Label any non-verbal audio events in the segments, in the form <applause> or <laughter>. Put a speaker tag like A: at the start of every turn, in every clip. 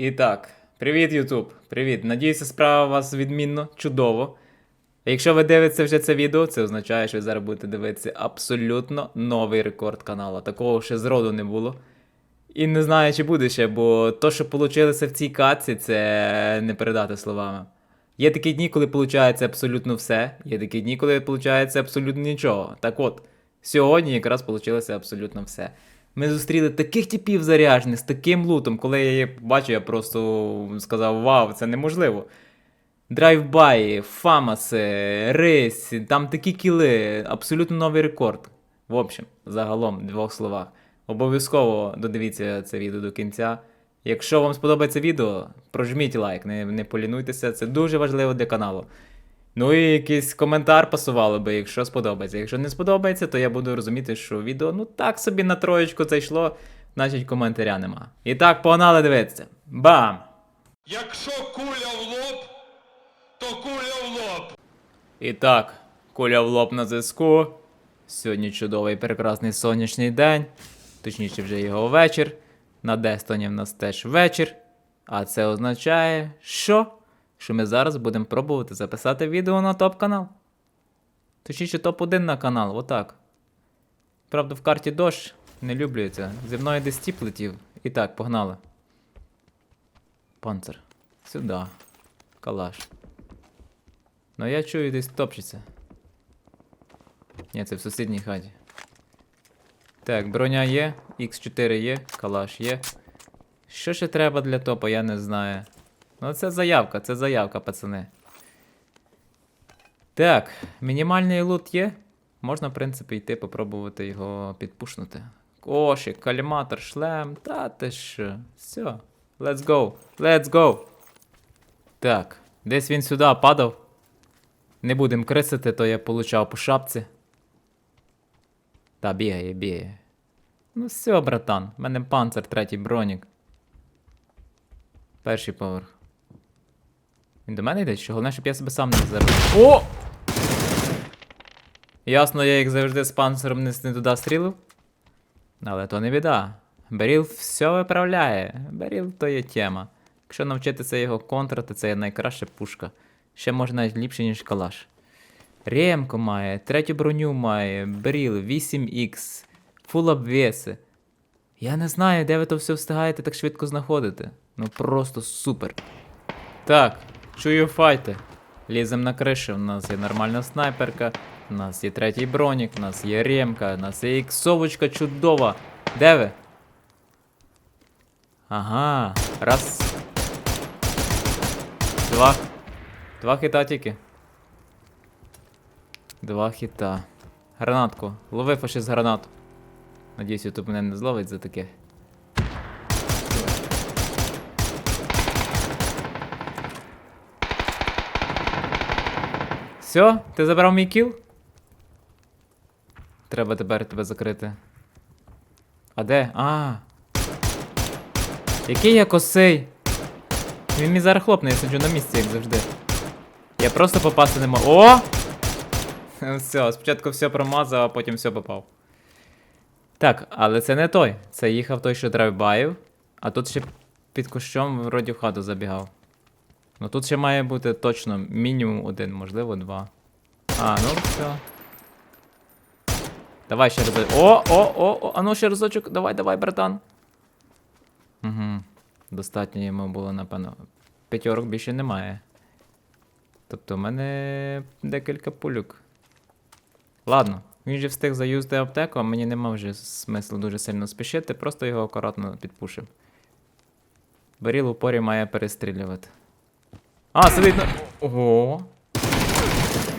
A: І так, привіт, Ютуб. Привіт. Надіюся, справа у вас відмінно, чудово. Якщо ви дивитеся вже це відео, це означає, що ви зараз будете дивитися абсолютно новий рекорд каналу. Такого ще зроду не було. І не знаю, чи буде ще, бо то, що вийшло в цій катці, це не передати словами. Є такі дні, коли виходить абсолютно все, є такі дні, коли виходить абсолютно нічого. Так от, сьогодні якраз вийшло абсолютно все. Ми зустріли таких типів заряжених з таким лутом, коли я їх бачив, я просто сказав: Вау, це неможливо. Драйвбаї, фамаси, рис, там такі кіли, абсолютно новий рекорд. В общем, загалом, в двох словах. Обов'язково додивіться це відео до кінця. Якщо вам сподобається відео, прожміть лайк, не, не полінуйтеся, це дуже важливо для каналу. Ну і якийсь коментар пасувало би, якщо сподобається. Якщо не сподобається, то я буду розуміти, що відео ну так собі на троєчку це йшло, значить коментаря нема. І так, погнали дивитися. Бам!
B: Якщо куля в лоб, то куля в лоб.
A: І так, куля в лоб на зв'язку. Сьогодні чудовий прекрасний сонячний день, точніше вже його вечір. На Дестоні в нас теж вечір. А це означає, що? Що ми зараз будемо пробувати записати відео на топ-канал. Точніше, топ-1 на канал, отак. Правда, в карті дощ не люблю це. Зі мною десь тіп летів. І так, погнали. Панцир. Сюди. Калаш. Ну я чую, десь топчеться. Ні, це в сусідній хаті. Так, броня є, Х4 є, калаш є. Що ще треба для топа, я не знаю. Ну це заявка, це заявка, пацани. Так, мінімальний лут є. Можна, в принципі, йти попробувати його підпушнути. Кошик, каліматор, шлем. Та ти що. Все. Let's go. Let's go. Так, десь він сюди падав. Не будемо крисити, то я получав по шапці. Та бігає, бігає. Ну все, братан, в мене панцир, третій бронік. Перший поверх. Він до мене йде, що головне, щоб я себе сам не заробив. О! Ясно, я як завжди з панциром не, туди стрілив. Але то не біда. Беріл все виправляє. Беріл то є тема. Якщо навчитися його контрати, це є найкраща пушка. Ще може навіть ліпше, ніж калаш. Ремко має, третю броню має, Беріл, 8х, фул обвеси. Я не знаю, де ви то все встигаєте так швидко знаходити. Ну просто супер. Так, чую файти. Лізем на кришу, у нас є нормальна снайперка, у нас є третій бронік, у нас є ремка, у нас є іксовочка чудова. Де ви? Ага, раз. Два. Два хіта тільки. Два хіта. Гранатку. Лови фашист гранату. Надіюсь, ютуб мене не зловить за таке. Все, ти забрав мій кіл? Треба тепер тебе закрити. А де? А. Який я косий? Він мені зараз хлопне, я сиджу на місці, як завжди. Я просто попасти не можу. О! <laughs> Все, спочатку все промазав, а потім все попав. Так, але це не той. Це їхав той, що драйвбаїв, а тут ще під кущом вроді в хату забігав. Ну тут ще має бути точно мінімум один, можливо, два. А, ну все. Давай ще разочок. О, о, о, о, а ну ще разочок. Давай, давай, братан. Угу. Достатньо йому було, напевно. П'ятьорок більше немає. Тобто в мене декілька пулюк. Ладно, він же встиг заюзати аптеку, а мені нема вже смислу дуже сильно спішити, просто його акуратно підпушив. Беріл у порі має перестрілювати. А, сидить на. Ого!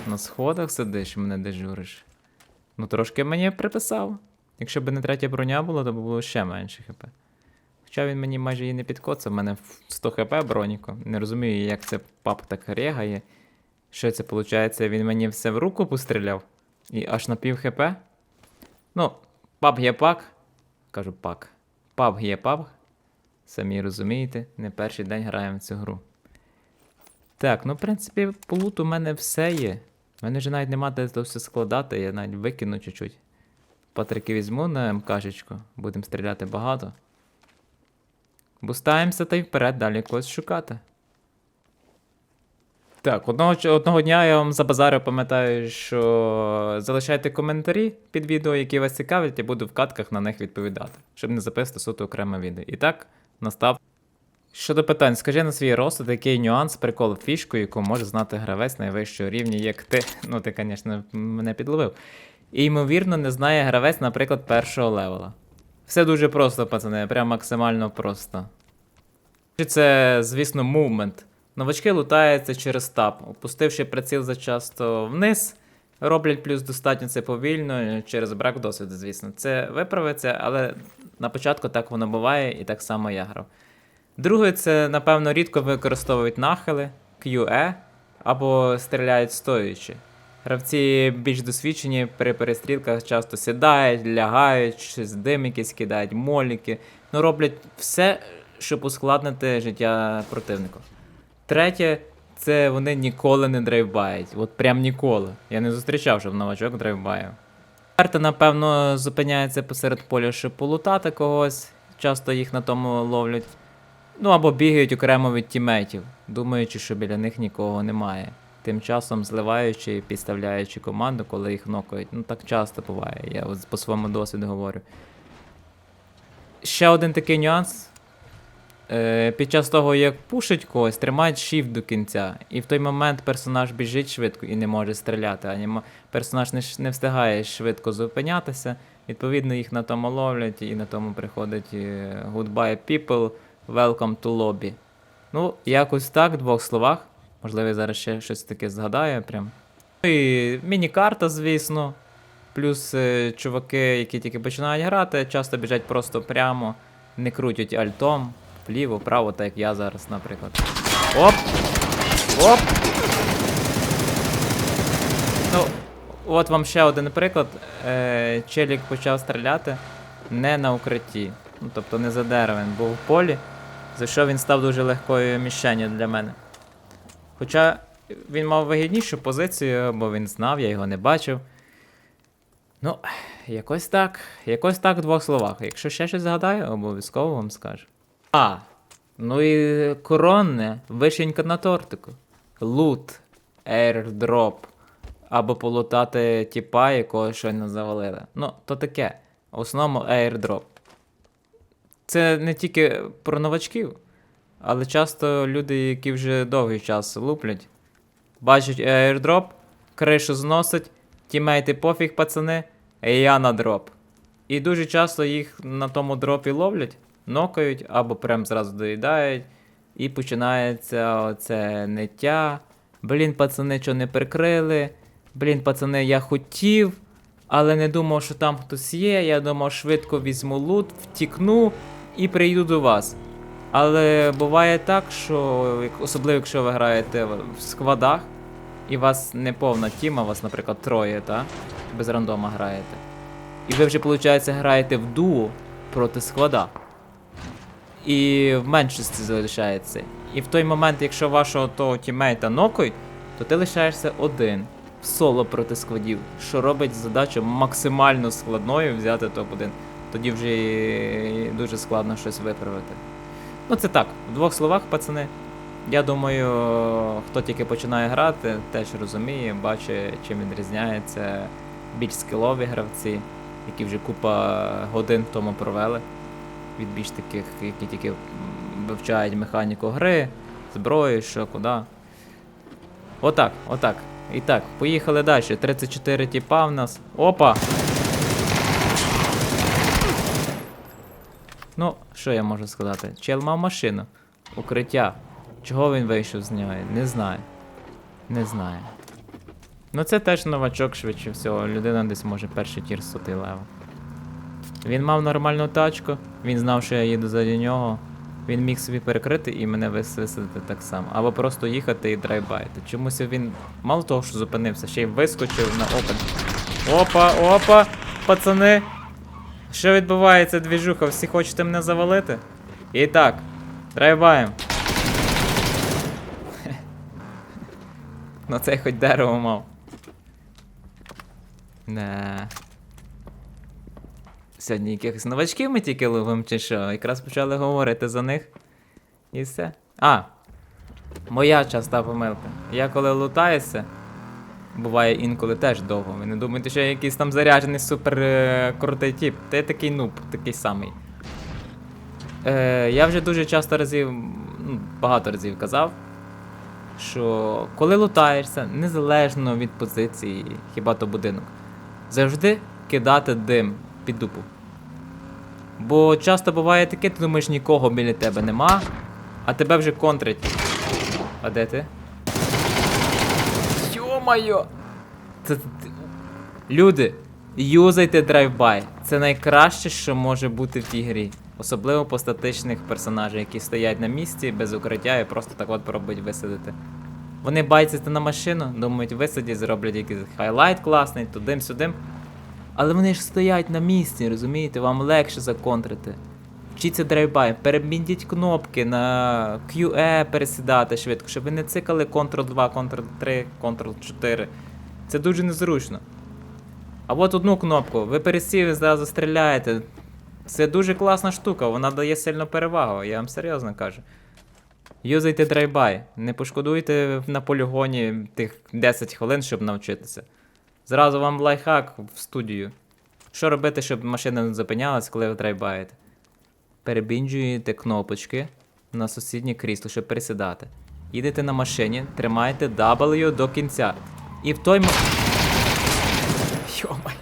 A: На сходах сидиш мене дежуриш. Ну, трошки мені приписав. Якщо б не третя броня була, то було ще менше хп. Хоча він мені майже і не підкоцав, в мене в 100 хп броніку. Не розумію, як це пап так регає. Що це виходить? Він мені все в руку постріляв? І аж на пів хп? Ну, пап є пак. Кажу пак. Пап є пап. Самі розумієте, не перший день граємо в цю гру. Так, ну, в принципі, по у мене все є. У мене вже навіть нема де це все складати, я навіть викину чуть-чуть. Патрики візьму на МКшечку, будемо стріляти багато. Бустаємося та й вперед далі когось шукати. Так, одного, одного дня я вам забазарив, пам'ятаю, що залишайте коментарі під відео, які вас цікавлять, я буду в катках на них відповідати, щоб не записати суто окреме відео. І так, настав. Щодо питань, скажи на свій розсуд, який нюанс, прикол, фішку, яку може знати гравець найвищого рівня, як ти. Ну, ти, звісно, мене підловив. І, ймовірно, не знає гравець, наприклад, першого левела. Все дуже просто, пацани, прям максимально просто. Це, звісно, мувмент. Новачки лутаються через тап, опустивши приціл зачасто вниз, роблять плюс достатньо це повільно через брак досвіду, звісно. Це виправиться, але на початку так воно буває, і так само я грав. Друге, це, напевно, рідко використовують нахили, QE або стріляють стоячи. Гравці більш досвідчені при перестрілках часто сідають, лягають, дим якийсь кидають, моліки. Ну, роблять все, щоб ускладнити життя противнику. Третє, це вони ніколи не драйвбають. От прям ніколи. Я не зустрічав, щоб новачок драйвбаїв. Карта, напевно, зупиняється посеред поля, щоб полутати когось. Часто їх на тому ловлять. Ну або бігають окремо від тімейтів, думаючи, що біля них нікого немає. Тим часом зливаючи і підставляючи команду, коли їх нокають. Ну так часто буває, я от по своєму досвіду говорю. Ще один такий нюанс. Е, під час того, як пушить когось, тримають shift до кінця. І в той момент персонаж біжить швидко і не може стріляти. А персонаж не, не встигає швидко зупинятися. Відповідно, їх на тому ловлять, і на тому приходить е, Goodbye people, welcome to lobby. Ну, якось так, в двох словах. Можливо, я зараз ще щось таке згадаю прям. Ну і міні-карта, звісно. Плюс е, чуваки, які тільки починають грати, часто біжать просто прямо, не крутять альтом, вліво, вправо, так як я зараз, наприклад. Оп! Оп! Ну, от вам ще один приклад. Е, челік почав стріляти не на укритті. Ну, тобто не за деревом, був в полі, за що він став дуже легкою мішенню для мене. Хоча він мав вигіднішу позицію, бо він знав, я його не бачив. Ну, якось так. Якось так в двох словах. Якщо ще щось згадаю, обов'язково вам скажу. А, ну і коронне, вишенька на тортику. Лут, airdrop. Або полутати тіпа, якого щойно завалили. Ну, то таке. В основному airdrop. Це не тільки про новачків, але часто люди, які вже довгий час луплять, бачать airdrop, кришу зносить, тімейти пофіг, пацани, і я на дроп. І дуже часто їх на тому дропі ловлять, нокають або прям зразу доїдають, і починається оце ниття. Блін, пацани, що не прикрили. Блін, пацани, я хотів, але не думав, що там хтось є. Я думав, швидко візьму лут, втікну і прийду до вас. Але буває так, що особливо якщо ви граєте в складах, і вас не повна тіма, вас, наприклад, троє, та? без рандома граєте. І ви вже, виходить, граєте в дуо проти склада. І в меншості залишається. І в той момент, якщо вашого того тімейта нокають, то ти лишаєшся один в соло проти складів, що робить задачу максимально складною взяти топ-1. Тоді вже дуже складно щось виправити. Ну це так, в двох словах, пацани. Я думаю, хто тільки починає грати, теж розуміє, бачить, чим відрізняється більш скілові гравці, які вже купа годин тому провели. Від більш таких, які тільки вивчають механіку гри, зброю, що куди. Отак, отак. І так, поїхали далі. 34 тіпа в нас. Опа! Ну, що я можу сказати? Чел мав машину. Укриття. Чого він вийшов з нього? Не знаю. Не знаю. Ну це теж новачок, швидше всього. Людина десь може перший тір сотий левел. Він мав нормальну тачку, він знав, що я їду заді нього. Він міг собі перекрити і мене висадити так само. Або просто їхати і драйбайти. Чомусь він мало того, що зупинився, ще й вискочив на опен. Опа, опа, пацани. Що відбувається, двіжуха? Всі хочете мене завалити? І так, драйбаєм. Ну цей хоч дерево мав. Не. Сьогодні якихось новачків ми тільки ловимо чи що. Якраз почали говорити за них. І все. А! Моя часта помилка. Я коли лутаюся, буває інколи теж довго. Ви не думаєте, що я якийсь там заряджений супер е, крутий тип. Та я такий нуб, такий самий. Е, я вже дуже часто разів, ну, багато разів казав, що коли лутаєшся, незалежно від позиції, хіба то будинок, завжди кидати дим під дупу. Бо часто буває таке, ти думаєш, нікого біля тебе нема, а тебе вже контрить. А де ти? Це- Люди, юзайте драйвбай. Це найкраще, що може бути в тій грі. Особливо по статичних персонажах, які стоять на місці без укриття і просто так от пробують висадити. Вони байтяться на машину, думають, висадять, зроблять якийсь хайлайт класний, тудим-сюдим. Але вони ж стоять на місці, розумієте, вам легше законтрити. Вчіться драйвбай, перебіндіть кнопки на QE пересідати швидко, щоб ви не цикали Ctrl-2, Ctrl-3, Ctrl-4. Це дуже незручно. А от одну кнопку, ви пересіли, зразу стріляєте. Це дуже класна штука, вона дає сильну перевагу, я вам серйозно кажу. Юзайте драйвбай, не пошкодуйте на полігоні тих 10 хвилин, щоб навчитися. Зразу вам лайфхак в студію. Що робити, щоб машина не зупинялась, коли ви драйвбаєте? Перебінджуєте кнопочки на сусіднє крісло, щоб пересідати. Їдете на машині, тримаєте W до кінця. І в той мо... Йомай.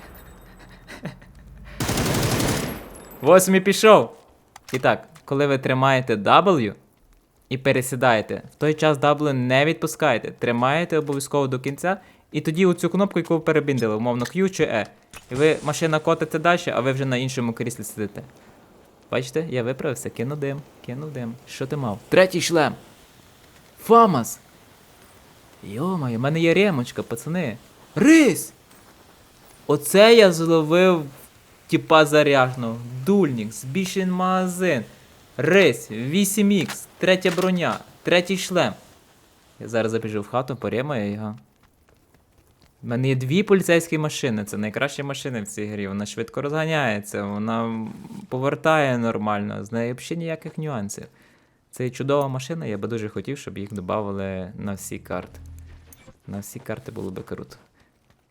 A: Восьмий пішов. І так, коли ви тримаєте W і пересідаєте, в той час W не відпускаєте. Тримаєте обов'язково до кінця, і тоді оцю кнопку, яку ви перебіндили, умовно Q чи E. І ви машина котите далі, а ви вже на іншому кріслі сидите. Бачите, я виправився, кину дим, кину дим. Що ти мав? Третій шлем. Фамас. Йомаю, в мене є ремочка, пацани. Рись! Оце я зловив типа заряжного. Дульник, збільшений магазин. Рись, 8х, третя броня, третій шлем. Я зараз забіжу в хату, поремаю його. У мене є дві поліцейські машини. Це найкращі машини в цій грі. Вона швидко розганяється, вона повертає нормально, з нею взагалі ніяких нюансів. Це чудова машина, я би дуже хотів, щоб їх додавали на всі карти. На всі карти було би круто.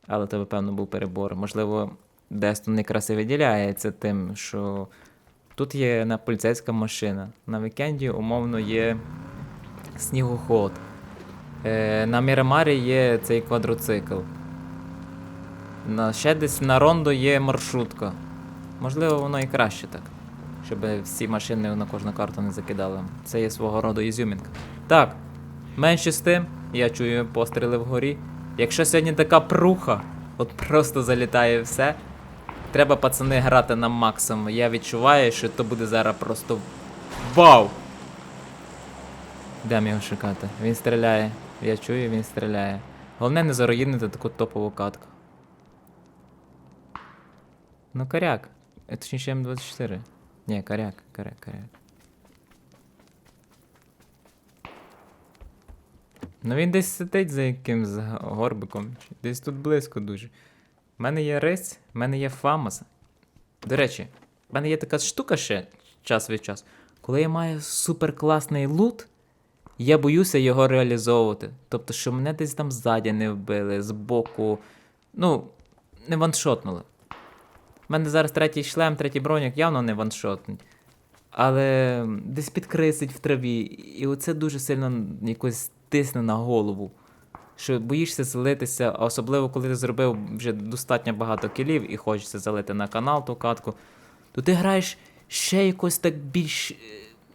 A: Але це, певно, був перебор. Можливо, Дестон якраз і виділяється тим, що тут є на поліцейська машина. На вікенді, умовно, є снігоход. Е, на Мірамарі є цей квадроцикл. На, ще десь на Рондо є маршрутка. Можливо, воно і краще так. Щоб всі машини на кожну карту не закидали. Це є свого роду ізюмінка. Так, менше з тим, я чую постріли вгорі. Якщо сьогодні така пруха, от просто залітає все. Треба, пацани, грати на максимум. Я відчуваю, що то буде зараз просто вау! Йдемо його шукати. Він стріляє. Я чую, він стріляє. Головне не заруїнити таку топову катку. Ну, коряк. Точніше М24. Ні, коряк, коряк, коряк. Ну він десь сидить за якимсь горбиком. Десь тут близько дуже. У мене є рись, в мене є фамас. До речі, в мене є така штука ще час від часу. Коли я маю суперкласний лут, я боюся його реалізовувати. Тобто, що мене десь там ззаді не вбили, збоку. Ну, не ваншотнули. У мене зараз третій шлем, третій бронік явно не ваншотний. Але десь підкрисить в траві. І оце дуже сильно якось тисне на голову. Що боїшся залитися, а особливо коли ти зробив вже достатньо багато кілів і хочеться залити на канал ту катку, то ти граєш ще якось так більш е,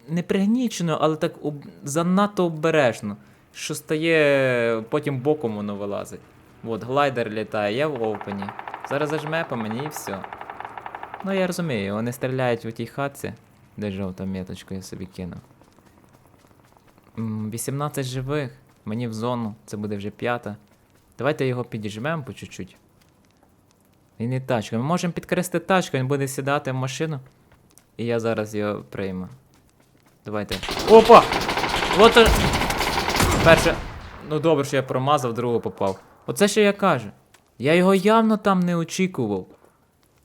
A: не пригнічено, але так об... занадто обережно, що стає потім боком воно вилазить. От, глайдер літає, я в опені. Зараз зажме по мені і все. Ну я розумію, вони стріляють в тій хатці, де жовта меточка я собі кинув. 18 живих, мені в зону, це буде вже п'ята. Давайте його підіжмемо по чуть-чуть. Він і тачка. Ми можемо підкрести тачку, він буде сідати в машину. І я зараз його прийму. Давайте. Опа! Вот. е- Перше. Ну добре, що я промазав, другого попав. Оце що я кажу. Я його явно там не очікував.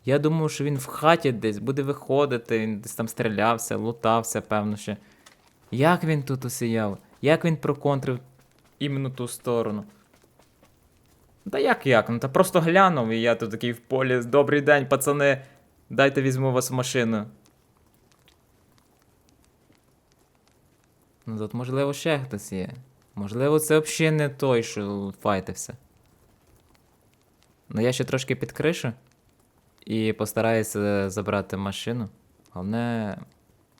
A: Я думав, що він в хаті десь буде виходити, він десь там стрілявся, лутався, певно ще. Як він тут усіяв? Як він проконтрив іменно ту сторону? Та як як? Ну та просто глянув, і я тут такий в полі. Добрий день, пацани. Дайте візьму вас в машину. Ну тут, можливо, ще хтось є. Можливо, це взагалі не той, що файтився. Ну я ще трошки підкришу і постараюся забрати машину. Головне,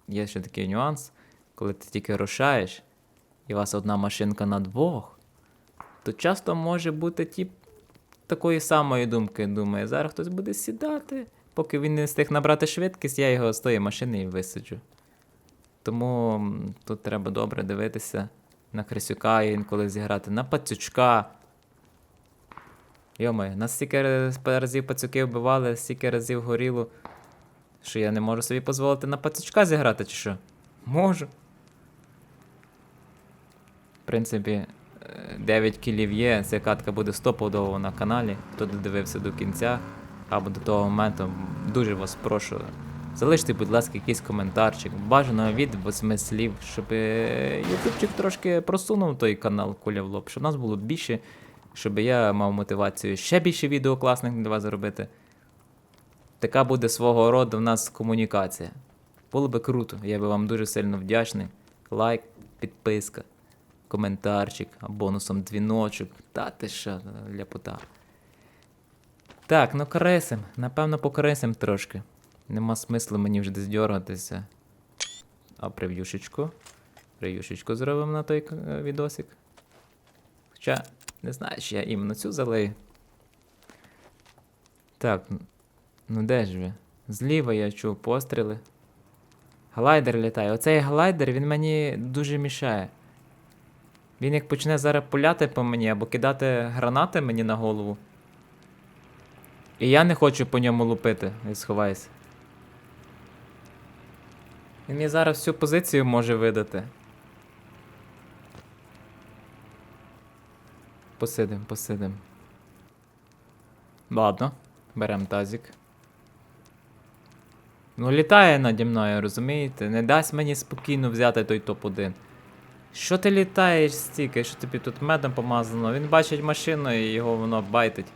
A: є ще такий нюанс, коли ти тільки рушаєш, і у вас одна машинка на двох, то часто може бути тип такої самої думки. Думає, зараз хтось буде сідати, поки він не встиг набрати швидкість, я його з тої машини і висаджу. Тому тут треба добре дивитися на Крисюка і інколи зіграти на пацючка. Йомай, нас стільки разів пацюки вбивали, стільки разів горіло, що я не можу собі дозволити на пацючка зіграти, чи що? Можу. В принципі, 9 кілів є, ця катка буде стопудово на каналі. Хто додивився до кінця або до того моменту, дуже вас прошу. Залиште, будь ласка, якийсь коментарчик. Бажано від 8 слів, щоб е, ютубчик трошки просунув той канал Куля в лоб, щоб нас було більше, щоб я мав мотивацію ще більше відео класних для вас зробити. Така буде свого роду в нас комунікація. Було би круто, я би вам дуже сильно вдячний. Лайк, підписка, коментарчик, а бонусом дзвіночок. Та ти що, ляпота. Так, ну кресим. Напевно, покресим трошки. Нема смислу мені вже десь дергатися. А прев'юшечку. Прев'юшечку зробимо на той е, відосик. Хоча, не знаю, чи я іменно цю залию. Так, ну де ж ви? Зліва я чув постріли. Глайдер літає. Оцей глайдер він мені дуже мішає. Він як почне зараз пуляти по мені або кидати гранати мені на голову. І я не хочу по ньому лупити, і сховайся. Він мені зараз всю позицію може видати. Посидим, посидим. Ладно, берем тазик. Ну, літає наді мною, розумієте? Не дасть мені спокійно взяти той топ-1. Що ти літаєш стільки, що тобі тут медом помазано? Він бачить машину і його воно байтить.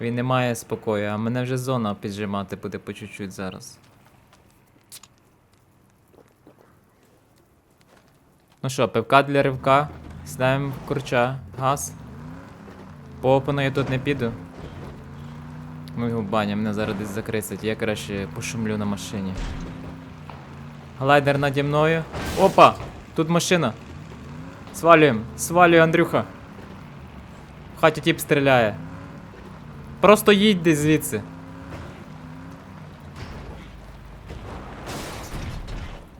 A: Він не має спокою, а мене вже зона піджимати буде по чуть-чуть зараз. Ну що, пивка для ривка. В курча. Газ. По опену я тут не піду. Ну його баня, мене зараз десь закрисить. Я краще пошумлю на машині. Глайдер наді мною. Опа! Тут машина. Свалюємо, свалюй, Андрюха. В хаті тіп стріляє. Просто їдь десь звідси.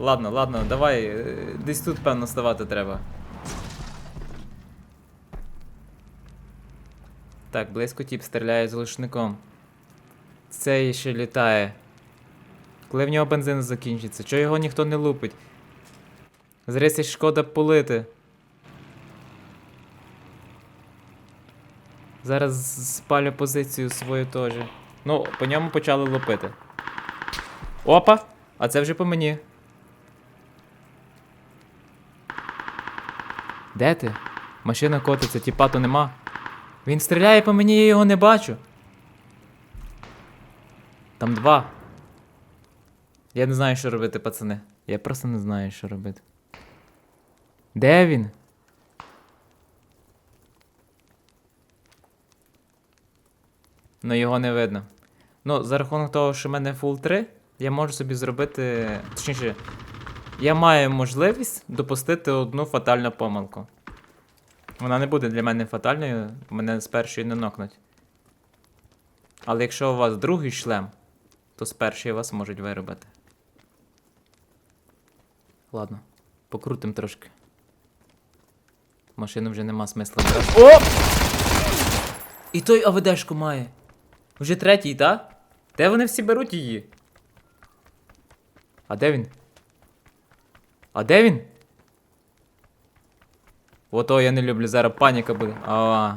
A: Ладно, ладно, давай. е, Десь тут, певно, ставати треба. Так, близько тіп стріляє з глушником. Цей ще літає. Коли в нього бензин закінчиться? Чого його ніхто не лупить? Зрися шкода полити. Зараз спалю позицію свою теж. Ну, по ньому почали лупити. Опа! А це вже по мені. Де ти? Машина котиться, тіпа то нема. Він стріляє по мені, я його не бачу. Там два. Я не знаю, що робити, пацани. Я просто не знаю, що робити. Де він? Ну, його не видно. Ну, за рахунок того, що в мене фул 3, я можу собі зробити. Точніше, я маю можливість допустити одну фатальну помилку. Вона не буде для мене фатальною, мене з першої не нокнуть. Але якщо у вас другий шлем, то з першої вас можуть виробити. Ладно, покрутим трошки. Машину вже нема смисла. О! І той АВДшку має. Вже третій, та? Де вони всі беруть її? А де він? А де він? Ото я не люблю, зараз паніка буде. А.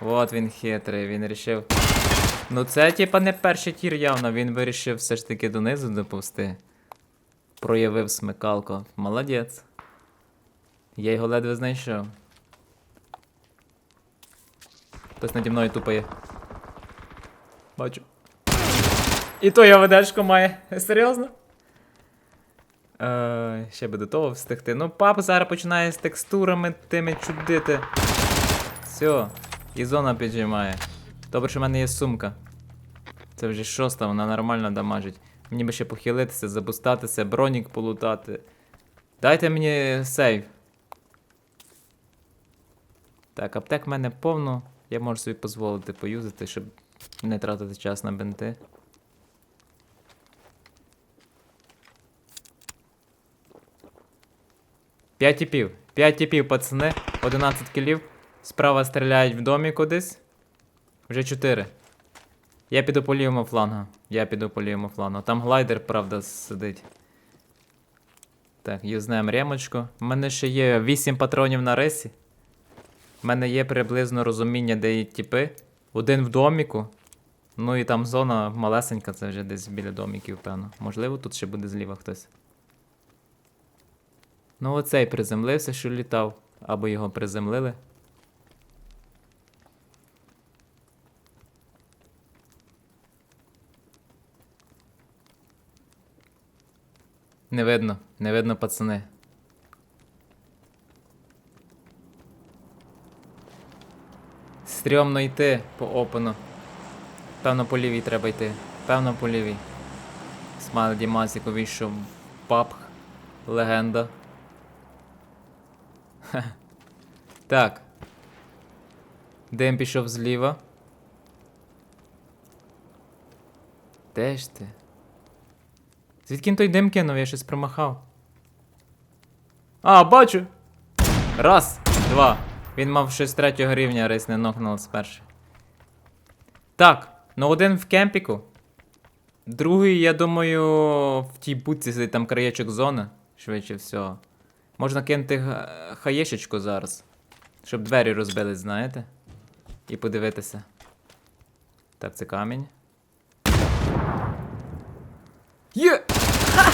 A: От він хитрий, він рішив Ну це типа не перший тір явно, він вирішив все ж таки донизу доповсти. Проявив смикалку. Молодець. Я його ледве знайшов. Хтось наді мною тупає. Бачу. І то я ведешку має. Серйозно? Е, Ще би до того встигти. Ну, папа зараз починає з текстурами тими чудити. Все, і зона піджимає. Добре, що в мене є сумка. Це вже шоста, вона нормально дамажить. Мені би ще похилитися, забустатися, бронік полутати. Дайте мені сейв. Так, аптек в мене повно. Я можу собі дозволити поюзати, щоб не тратити час на бенти. 5 тіпів. 5 тіпів, пацани. 11 кілів. Справа стріляють в домі кудись. Вже 4. Я піду по лівому флангу. Я піду по лівому флангу. Там глайдер, правда, сидить. Так, юзнаємо ремочку. У мене ще є 8 патронів на ресі. У мене є приблизно розуміння, де є тіпи. Один в доміку. Ну і там зона малесенька, це вже десь біля доміків, певно. Можливо, тут ще буде зліва хтось. Ну, оцей приземлився, що літав. Або його приземлили. Не видно, не видно, пацани. Стрьомно йти по опену. Певно, по лівій треба йти. Певно, по лівій. Смайл Дімасік увійшов папх. Легенда. Хе. <laughs> Так. Дим пішов зліва. Де ж ти? Звідки той дим кинув? Я щось промахав. А, бачу! Раз, два. Він мав щось третього рівня, рейс не нокнув спершу. Так, ну один в кемпіку. Другий, я думаю, в тій будці сидить там краєчок зони, швидше всього. Можна кинути хаєшечку зараз. Щоб двері розбились, знаєте? І подивитися. Так, це камінь. Є! Ха!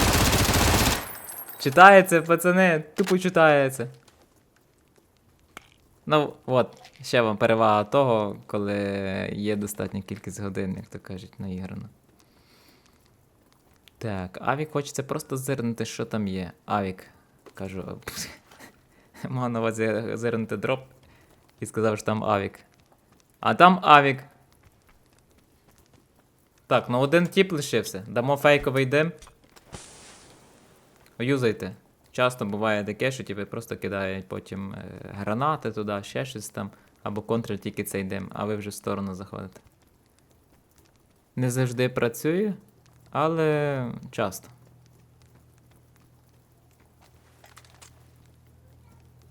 A: Читається, пацани, тупо читається. Ну, от, ще вам перевага того, коли є достатня кількість годин, як то кажуть, наіграно. Так, Авік хочеться просто зирнути, що там є. Авік, кажу. Мав на увазі зирнути дроп і сказав, що там Авік. А там Авік. Так, ну один тіп лишився. Дамо фейковий дим. Юзайте. Часто буває таке, що типу, просто кидають потім е, гранати туди, ще щось там, або контроль тільки цей дим, а ви вже в сторону заходите. Не завжди працює, але часто.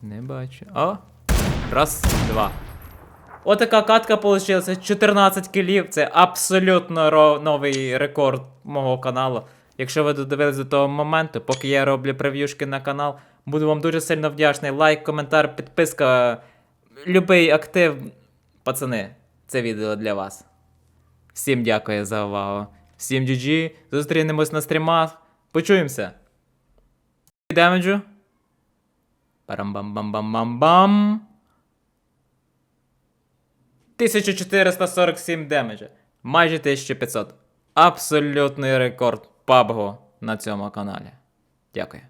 A: Не бачу. О! Раз, два. Отака катка вийшла. 14 кілів. Це абсолютно новий рекорд мого каналу. Якщо ви додивились до того моменту, поки я роблю прев'юшки на канал, буду вам дуже сильно вдячний. Лайк, коментар, підписка, любий актив. Пацани, це відео для вас. Всім дякую за увагу. Всім GG. Зустрінемось на стрімах. Почуємося. Демеджу. Парам-бам-бам-бам-бам-бам. 1447 демеджа. Майже 1500. Абсолютний рекорд PUBG на цьому каналі. Дякую.